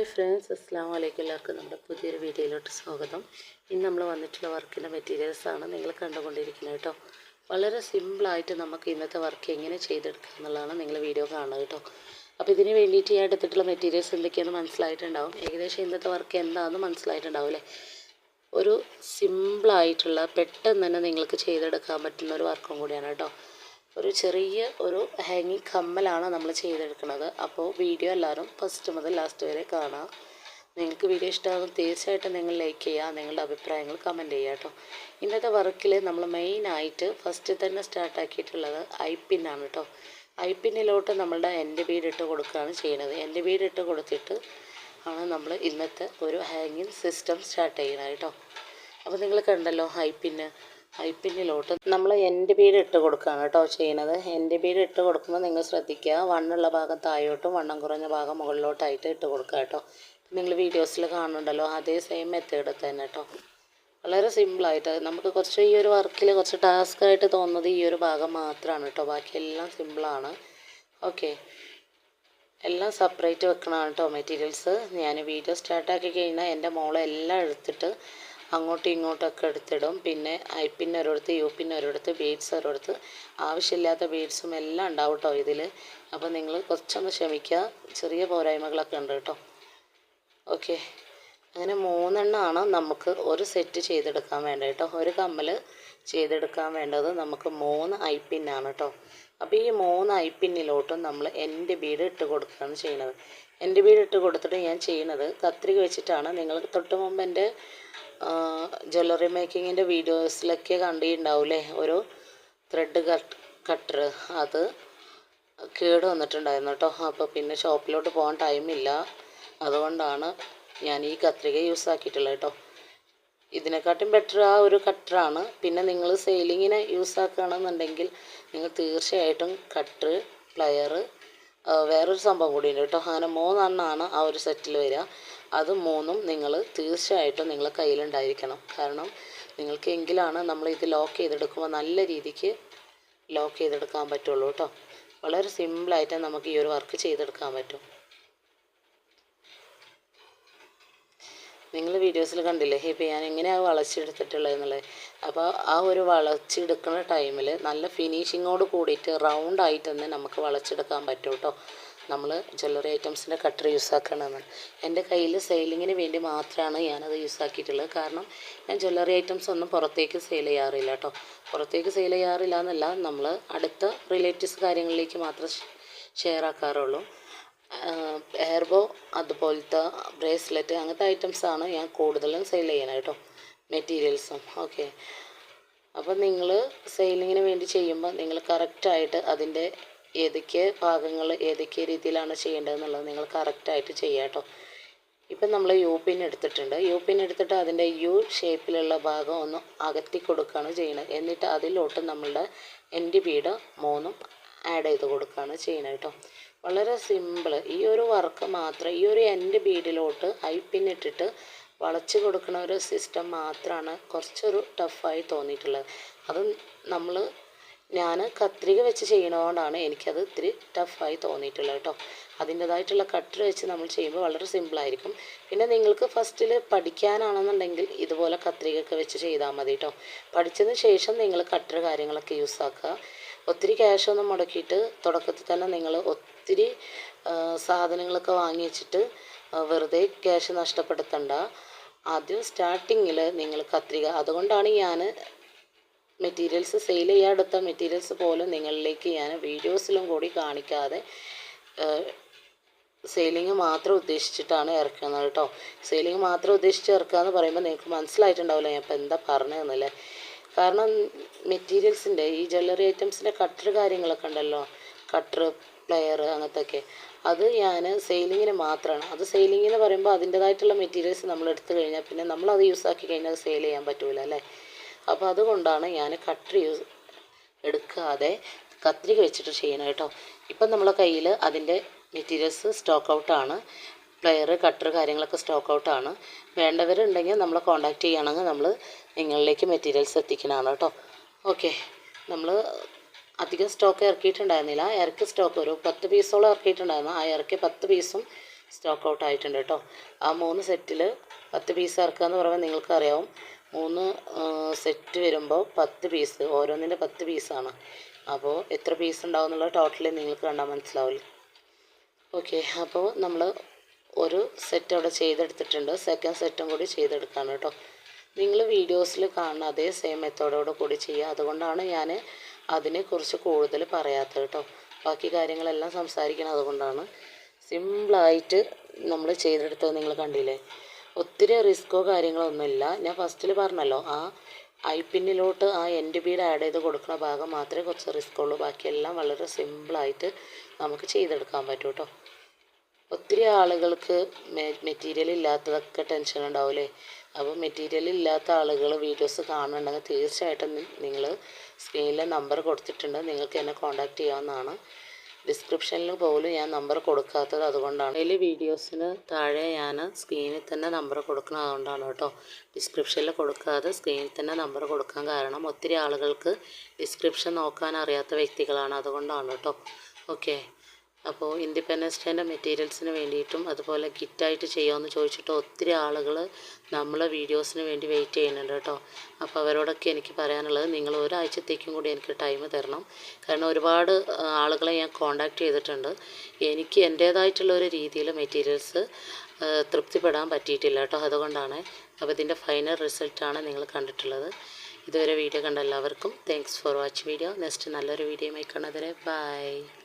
Hi friends അസ്സാം വലൈക്കും എല്ലാവർക്കും നമ്മുടെ പുതിയൊരു വീഡിയോയിലോട്ട് സ്വാഗതം. ഇന്ന് നമ്മൾ വന്നിട്ടുള്ള വർക്കിന്റെ മെറ്റീരിയൽസാണ് നിങ്ങൾ കണ്ടുകൊണ്ടിരിക്കുന്നത് കേട്ടോ. വളരെ സിമ്പിളായിട്ട് നമുക്ക് ഇന്നത്തെ വർക്ക് എങ്ങനെ ചെയ്തെടുക്കുക എന്നുള്ളതാണ് നിങ്ങൾ വീഡിയോ കാണുന്നത് കേട്ടോ. അപ്പോൾ ഇതിന് വേണ്ടിയിട്ട് ഞാൻ എടുത്തിട്ടുള്ള മെറ്റീരിയൽസ് എന്തൊക്കെയാണെന്ന് മനസ്സിലായിട്ടുണ്ടാവും. ഏകദേശം ഇന്നത്തെ വർക്ക് എന്താണെന്ന് മനസ്സിലായിട്ടുണ്ടാവും അല്ലേ? ഒരു സിമ്പിളായിട്ടുള്ള പെട്ടെന്ന് തന്നെ നിങ്ങൾക്ക് ചെയ്തെടുക്കാൻ പറ്റുന്ന ഒരു വർക്കും കൂടിയാണ് കേട്ടോ. ഒരു ചെറിയ ഒരു ഹാങ്ങിങ് കമ്മലാണ് നമ്മൾ ചെയ്തെടുക്കുന്നത് അപ്പോൾ വീഡിയോ എല്ലാവരും ഫസ്റ്റ് മുതൽ ലാസ്റ്റ് വരെ കാണാം. നിങ്ങൾക്ക് വീഡിയോ ഇഷ്ടമാകും തീർച്ചയായിട്ടും നിങ്ങൾ ലൈക്ക് ചെയ്യുക നിങ്ങളുടെ അഭിപ്രായങ്ങൾ കമന്റ് ചെയ്യുക കേട്ടോ ഇന്നത്തെ വർക്കിൽ നമ്മൾ മെയിനായിട്ട് ഫസ്റ്റ് തന്നെ സ്റ്റാർട്ടാക്കിയിട്ടുള്ളത് ഐ പിന്നാണ് കേട്ടോ ഐ പിന്നിലോട്ട് നമ്മളുടെ എന്റെ വീടിട്ട് കൊടുക്കുകയാണ് ചെയ്യുന്നത് എന്റെ വീടിട്ട് കൊടുത്തിട്ട് ആണ് നമ്മൾ ഇന്നത്തെ ഒരു ഹാങ്ങിങ് സിസ്റ്റം സ്റ്റാർട്ട് ചെയ്യുന്നത് കേട്ടോ അപ്പോൾ നിങ്ങൾ കണ്ടല്ലോ ഹൈപ്പിന്. ഹൈപ്പിന്നിലോട്ട് നമ്മൾ എന്റെ പേര് ഇട്ട് കൊടുക്കുകയാണ് കേട്ടോ ചെയ്യുന്നത് എന്റെ പേര് ഇട്ട് കൊടുക്കുമ്പോൾ നിങ്ങൾ ശ്രദ്ധിക്കുക. വണ്ണുള്ള ഭാഗം താഴോട്ടും വണ്ണം കുറഞ്ഞ ഭാഗം മുകളിലോട്ടായിട്ട് ഇട്ട് കൊടുക്കുക കേട്ടോ. നിങ്ങൾ വീഡിയോസിൽ കാണുന്നുണ്ടല്ലോ അതേ സെയിം മെത്തേഡ് തന്നെ കേട്ടോ. വളരെ സിമ്പിളായിട്ട് നമുക്ക് കുറച്ച് ഈ ഒരു വർക്കിൽ കുറച്ച് ടാസ്ക് ആയിട്ട് തോന്നുന്നത് ഈ ഒരു ഭാഗം മാത്രമാണ് കേട്ടോ. ബാക്കിയെല്ലാം സിമ്പിളാണ് ഓക്കെ എല്ലാം സെപ്പറേറ്റ് വെക്കണമാണ് കേട്ടോ മെറ്റീരിയൽസ് ഞാൻ വീഡിയോ സ്റ്റാർട്ടാക്കി കഴിഞ്ഞാൽ എന്റെ മോളെല്ലാം എടുത്തിട്ട് അങ്ങോട്ടും ഇങ്ങോട്ടൊക്കെ എടുത്തിടും. പിന്നെ ഐ പിൻ ഒരിടത്ത് യു പിൻ ഒരിടത്ത് ബീഡ്സ് ഒരിടത്ത്. ആവശ്യമില്ലാത്ത ബീഡ്സും എല്ലാം ഉണ്ടാവും കേട്ടോ ഇതിൽ അപ്പോൾ നിങ്ങൾ കുറച്ചൊന്ന് ക്ഷമിക്കുക ചെറിയ പോരായ്മകളൊക്കെ ഉണ്ട് കേട്ടോ ഓക്കെ. അങ്ങനെ മൂന്നെണ്ണമാണ് നമുക്ക് ഒരു സെറ്റ് ചെയ്തെടുക്കാൻ വേണ്ടത് കേട്ടോ ഒരു കമ്മൽ ചെയ്തെടുക്കാൻ വേണ്ടത് നമുക്ക് മൂന്ന് ഐ പിന്നാണ് കേട്ടോ അപ്പോൾ ഈ മൂന്ന് ഐ പിന്നിലോട്ടും നമ്മൾ എന്റെ ബീഡ് ഇട്ട് കൊടുക്കുകയാണ് ചെയ്യുന്നത്. എന്റെ ബീഡ് ഇട്ട് കൊടുത്തിട്ട് ഞാൻ ചെയ്യുന്നത് കത്രിക വെച്ചിട്ടാണ്. നിങ്ങൾ തൊട്ട് മുമ്പ് എന്റെ ജ്വല്ലറി മേക്കിങ്ങിന്റെ വീഡിയോസിലൊക്കെ കണ്ടിട്ടുണ്ടാവില്ലേ ഒരു ത്രെഡ് കട്ട് കട്ടർ അത് കേട് വന്നിട്ടുണ്ടായിരുന്നു കേട്ടോ. അപ്പോൾ പിന്നെ ഷോപ്പിലോട്ട് പോകാൻ ടൈമില്ല അതുകൊണ്ടാണ് ഞാൻ ഈ കത്രിക യൂസ് ആക്കിയിട്ടുള്ളത് കേട്ടോ. ഇതിനെക്കാട്ടും ബെറ്റർ ആ ഒരു കട്ടറാണ് പിന്നെ നിങ്ങൾ സെയിലിങ്ങിനെ യൂസ് ആക്കുകയാണെന്നുണ്ടെങ്കിൽ നിങ്ങൾ തീർച്ചയായിട്ടും കട്ടർ പ്ലയർ വേറൊരു സംഭവം കൂടിയുണ്ട് കേട്ടോ. അങ്ങനെ മൂന്നെണ്ണമാണ് ആ ഒരു സെറ്റിൽ വരിക. അത് മൂന്നും നിങ്ങൾ തീർച്ചയായിട്ടും നിങ്ങൾ കയ്യിലുണ്ടായിരിക്കണം. കാരണം നിങ്ങൾക്ക് എങ്കിലാണ് നമ്മൾ ഇത് ലോക്ക് ചെയ്തെടുക്കുമ്പോൾ നല്ല രീതിക്ക് ലോക്ക് ചെയ്തെടുക്കാൻ പറ്റുള്ളൂ കേട്ടോ വളരെ സിമ്പിളായിട്ട് നമുക്ക് ഈ ഒരു വർക്ക് ചെയ്തെടുക്കാൻ പറ്റും. നിങ്ങൾ വീഡിയോസിൽ കണ്ടില്ലേ? ഇപ്പം ഞാൻ എങ്ങനെയാണ് വളച്ചെടുത്തിട്ടുള്ളത് എന്നുള്ളത് അപ്പോൾ ആ ഒരു വളച്ചെടുക്കുന്ന ടൈമിൽ നല്ല ഫിനിഷിങ്ങോട് കൂടിയിട്ട് റൗണ്ട് ആയിട്ട് തന്നെ നമുക്ക് വളച്ചെടുക്കാൻ പറ്റും കേട്ടോ നമ്മൾ ജ്വല്ലറി ഐറ്റംസിന്റെ കട്ടർ യൂസ് ആക്കണമെന്ന് എന്റെ കയ്യിൽ സെയിലിങ്ങിന് വേണ്ടി മാത്രമാണ് ഞാനത് യൂസ് ആക്കിയിട്ടുള്ളത്. കാരണം ഞാൻ ജ്വല്ലറി ഐറ്റംസ് ഒന്നും പുറത്തേക്ക് സെയിൽ ചെയ്യാറില്ല കേട്ടോ പുറത്തേക്ക് സെയിൽ ചെയ്യാറില്ല എന്നല്ല നമ്മൾ അടുത്ത റിലേറ്റീവ്സ് കാര്യങ്ങളിലേക്ക് മാത്രം ഷെയർ ആക്കാറുള്ളൂ. ഹെയർബോ അതുപോലത്തെ ബ്രേസ്ലെറ്റ് അങ്ങനത്തെ ഐറ്റംസാണ് ഞാൻ കൂടുതലും സെയിൽ ചെയ്യണത് കേട്ടോ മെറ്റീരിയൽസും ഓക്കെ അപ്പോൾ നിങ്ങൾ സെയിലിങ്ങിന് വേണ്ടി ചെയ്യുമ്പോൾ നിങ്ങൾ കറക്റ്റായിട്ട് അതിന്റെ ഏതൊക്കെ ഭാഗങ്ങൾ ഏതൊക്കെ രീതിയിലാണ് ചെയ്യേണ്ടതെന്നുള്ളത് നിങ്ങൾ കറക്റ്റായിട്ട് ചെയ്യുക കേട്ടോ ഇപ്പം നമ്മൾ യു പിൻ എടുത്തിട്ടുണ്ട്. യു പിൻ എടുത്തിട്ട് അതിന്റെ യു ഷേപ്പിലുള്ള ഭാഗം ഒന്ന് അകത്തി കൊടുക്കുകയാണ് ചെയ്യുന്നത്. എന്നിട്ട് അതിലോട്ട് നമ്മളുടെ എന്റെ ബീഡ് മൂന്നും ആഡ് ചെയ്ത് കൊടുക്കുകയാണ് ചെയ്യുന്നത് കേട്ടോ വളരെ സിമ്പിൾ ഈ ഒരു വർക്ക് മാത്രം ഈ ഒരു എന്റെ ബീഡിലോട്ട് ഐ പിൻ ഇട്ടിട്ട് വളച്ച് കൊടുക്കുന്ന ഒരു സിസ്റ്റം മാത്രമാണ് കുറച്ചൊരു ടഫായി തോന്നിയിട്ടുള്ളത്. അത് നമ്മൾ ഞാൻ കത്രിക വെച്ച് ചെയ്യണതുകൊണ്ടാണ് എനിക്കത് ഇത്തിരി ടഫായി തോന്നിയിട്ടുള്ളത് കേട്ടോ. അതിന്റേതായിട്ടുള്ള കട്ടർ വെച്ച് നമ്മൾ ചെയ്യുമ്പോൾ വളരെ സിമ്പിളായിരിക്കും പിന്നെ നിങ്ങൾക്ക് ഫസ്റ്റിൽ പഠിക്കാനാണെന്നുണ്ടെങ്കിൽ ഇതുപോലെ കത്രികയൊക്കെ വെച്ച് ചെയ്താൽ മതി കേട്ടോ. പഠിച്ചതിന് ശേഷം നിങ്ങൾ കട്ടർ കാര്യങ്ങളൊക്കെ യൂസ് ആക്കുക. ഒത്തിരി ക്യാഷൊന്നും മുടക്കിയിട്ട് തുടക്കത്തിൽ തന്നെ നിങ്ങൾ ഒത്തിരി സാധനങ്ങളൊക്കെ വാങ്ങി വെച്ചിട്ട് വെറുതെ ക്യാഷ് നഷ്ടപ്പെടുത്തണ്ട. ആദ്യം സ്റ്റാർട്ടിങ്ങിൽ നിങ്ങൾ കത്രിക. അതുകൊണ്ടാണ് ഞാൻ മെറ്റീരിയൽസ് സെയിൽ ചെയ്യാൻ എടുത്ത മെറ്റീരിയൽസ് പോലും നിങ്ങളിലേക്ക് ഞാൻ വീഡിയോസിലും കൂടി കാണിക്കാതെ സെയിലിംഗ് മാത്രം ഉദ്ദേശിച്ചിട്ടാണ് ഇറക്കുന്നത് കേട്ടോ. സെയിലിംഗ് മാത്രം ഉദ്ദേശിച്ച് ഇറക്കുക എന്ന് പറയുമ്പോൾ നിങ്ങൾക്ക് മനസ്സിലായിട്ടുണ്ടാവില്ല ഞാൻ ഇപ്പോൾ എന്താ പറഞ്ഞതെന്നല്ലേ. കാരണം മെറ്റീരിയൽസിന്റെ ഈ ജ്വല്ലറി ഐറ്റംസിന്റെ കട്ടർ കാര്യങ്ങളൊക്കെ ഉണ്ടല്ലോ. കട്ടർ പ്ലെയർ അങ്ങനത്തെ അത് ഞാൻ സെയിലിങ്ങിന് മാത്രമാണ്. അത് സെയിലിംഗ് എന്ന് പറയുമ്പോൾ അതിന്റേതായിട്ടുള്ള മെറ്റീരിയൽസ് നമ്മൾ എടുത്തു കഴിഞ്ഞാൽ പിന്നെ നമ്മൾ അത് യൂസ് ആക്കി കഴിഞ്ഞാൽ അത് സെയിൽ ചെയ്യാൻ പറ്റില്ല അല്ലേ? അപ്പോൾ അതുകൊണ്ടാണ് ഞാൻ കട്ടർ യൂസ് എടുക്കാതെ കത്രിക വെച്ചിട്ട് ചെയ്യണം കേട്ടോ. ഇപ്പം നമ്മളെ കയ്യിൽ അതിന്റെ മെറ്റീരിയൽസ് സ്റ്റോക്ക് ഔട്ടാണ് പ്ലെയർ കട്ടർ കാര്യങ്ങളൊക്കെ സ്റ്റോക്ക് ഔട്ടാണ് വേണ്ടവരുണ്ടെങ്കിൽ നമ്മളെ കോൺടാക്റ്റ് ചെയ്യുകയാണെങ്കിൽ നമ്മൾ നിങ്ങളിലേക്ക് മെറ്റീരിയൽസ് എത്തിക്കണതാണ് കേട്ടോ. ഓക്കെ നമ്മൾ അധികം സ്റ്റോക്ക് ഇറക്കിയിട്ടുണ്ടായിരുന്നില്ല. ഇറക്കി സ്റ്റോക്ക് ഒരു പത്ത് പീസോളം ഇറക്കിയിട്ടുണ്ടായിരുന്നു. ആ ഇറക്കി പത്ത് പീസും സ്റ്റോക്ക് ഔട്ട് ആയിട്ടുണ്ട് കേട്ടോ. ആ മൂന്ന് സെറ്റിൽ പത്ത് പീസ് ഇറക്കുക എന്ന് പറയുമ്പോൾ നിങ്ങൾക്ക് അറിയാവും മൂന്ന് സെറ്റ് വരുമ്പോൾ പത്ത് പീസ് ഓരോന്നിന്റെ പത്ത് പീസാണ് അപ്പോൾ എത്ര പീസ് ഉണ്ടാവും എന്നുള്ളത് ടോട്ടലി നിങ്ങൾക്ക് കണ്ടാൽ മനസ്സിലാവില്ല. ഓക്കെ അപ്പോൾ നമ്മൾ ഒരു സെറ്റ് അവിടെ ചെയ്തെടുത്തിട്ടുണ്ട്. സെക്കൻഡ് സെറ്റും കൂടി ചെയ്തെടുക്കാണ് കേട്ടോ. നിങ്ങൾ വീഡിയോസിൽ കാണുന്ന അതേ സെയിം മെത്തേഡോട് കൂടി ചെയ്യുക. അതുകൊണ്ടാണ് ഞാൻ അതിനെക്കുറിച്ച് കൂടുതൽ പറയാത്തത് കേട്ടോ. ബാക്കി കാര്യങ്ങളെല്ലാം സംസാരിക്കണം അതുകൊണ്ടാണ്. സിമ്പിളായിട്ട് നമ്മൾ ചെയ്തെടുത്തത് നിങ്ങൾ കണ്ടില്ലേ? ഒത്തിരി റിസ്ക്കോ കാര്യങ്ങളോ ഒന്നുമില്ല. ഞാൻ ഫസ്റ്റിൽ പറഞ്ഞല്ലോ ആ ഐ പിന്നിലോട്ട് ആ എൻഡ് ബീഡ് ആഡ് ചെയ്ത് കൊടുക്കുന്ന ഭാഗം മാത്രമേ കുറച്ച് റിസ്ക് ഉള്ളൂ. ബാക്കിയെല്ലാം വളരെ സിമ്പിളായിട്ട് നമുക്ക് ചെയ്തെടുക്കാൻ പറ്റും കേട്ടോ ഒത്തിരി ആളുകൾക്ക് മെറ്റീരിയൽ ഇല്ലാത്തതൊക്കെ ടെൻഷൻ ഉണ്ടാവില്ലേ അപ്പോൾ മെറ്റീരിയൽ ഇല്ലാത്ത ആളുകൾ വീഡിയോസ് കാണുന്നുണ്ടെങ്കിൽ തീർച്ചയായിട്ടും നിങ്ങൾ സ്ക്രീനിലെ നമ്പർ കൊടുത്തിട്ടുണ്ട്. നിങ്ങൾക്ക് എന്നെ കോൺടാക്റ്റ് ചെയ്യാവുന്നതാണ്. ഡിസ്ക്രിപ്ഷനിൽ പോലും ഞാൻ നമ്പർ കൊടുക്കാത്തത് അതുകൊണ്ടാണ്. ഡെയിലി വീഡിയോസിന് താഴെ ഞാൻ സ്ക്രീനിൽ തന്നെ നമ്പർ കൊടുക്കുന്നത് അതുകൊണ്ടാണ് കേട്ടോ. ഡിസ്ക്രിപ്ഷനിൽ കൊടുക്കാതെ സ്ക്രീനിൽ തന്നെ നമ്പർ കൊടുക്കാൻ കാരണം ഒത്തിരി ആളുകൾക്ക് ഡിസ്ക്രിപ്ഷൻ നോക്കാൻ അറിയാത്ത വ്യക്തികളാണ് അതുകൊണ്ടാണ് കേട്ടോ. ഓക്കെ അപ്പോൾ ഇൻഡിപെൻഡൻസ് ഡേന്റെ മെറ്റീരിയൽസിന് വേണ്ടിയിട്ടും അതുപോലെ കിറ്റായിട്ട് ചെയ്യുമെന്ന് ചോദിച്ചിട്ട് ഒത്തിരി ആളുകൾ നമ്മളെ വീഡിയോസിന് വേണ്ടി വെയിറ്റ് ചെയ്യുന്നുണ്ട് കേട്ടോ. അപ്പോൾ അവരോടൊക്കെ എനിക്ക് പറയാനുള്ളത് നിങ്ങൾ ഒരാഴ്ചത്തേക്കും കൂടി എനിക്ക് ടൈം തരണം. കാരണം ഒരുപാട് ആളുകളെ ഞാൻ കോണ്ടാക്ട് ചെയ്തിട്ടുണ്ട്. എനിക്ക് എന്റേതായിട്ടുള്ള ഒരു രീതിയിൽ മെറ്റീരിയൽസ് തൃപ്തിപ്പെടാൻ പറ്റിയിട്ടില്ല കേട്ടോ. അതുകൊണ്ടാണ് അപ്പോൾ ഇതിന്റെ ഫൈനൽ റിസൾട്ടാണ് നിങ്ങൾ കണ്ടിട്ടുള്ളത്. ഇതുവരെ വീഡിയോ കണ്ട എല്ലാവർക്കും thanks for watch video next നല്ലൊരു വീഡിയോയുമായി കാണുന്നതിന് ബൈ